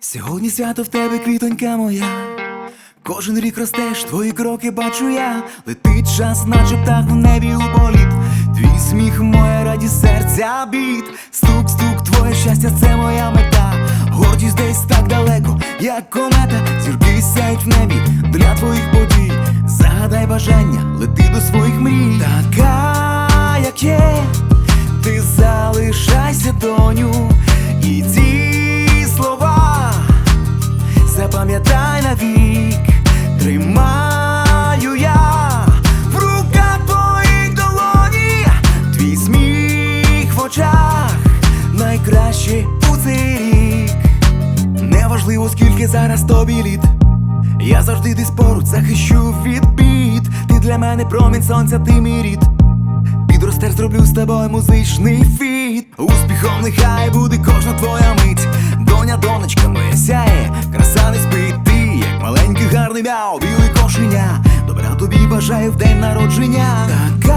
Сьогодні свято в тебе квітонька моя. Кожен рік ростеш, твої кроки бачу я. Летить час, наче птах в небі у політ. Твій сміх, моя радість серця біт. Стук, стук, твоє щастя, це моя мета. Гордість десь так далеко, як комета. Зірки сяють в небі для твоїх подій. Загадай бажання, лети до своїх запам'ятай навік, тримаю я в руках твоїх долоні, твій сміх в очах, найкраще у цей рік. Неважливо, скільки зараз тобі літ. Я завжди десь поруч захищу від бід. Ти для мене промінь сонця, ти мій рід. Підростер зроблю з тобою музичний фіт. Успіхом нехай буде кожна твоя мить. Доня, донечка мяу, білий кошеня. Добра тобі бажаю в день народження. Є,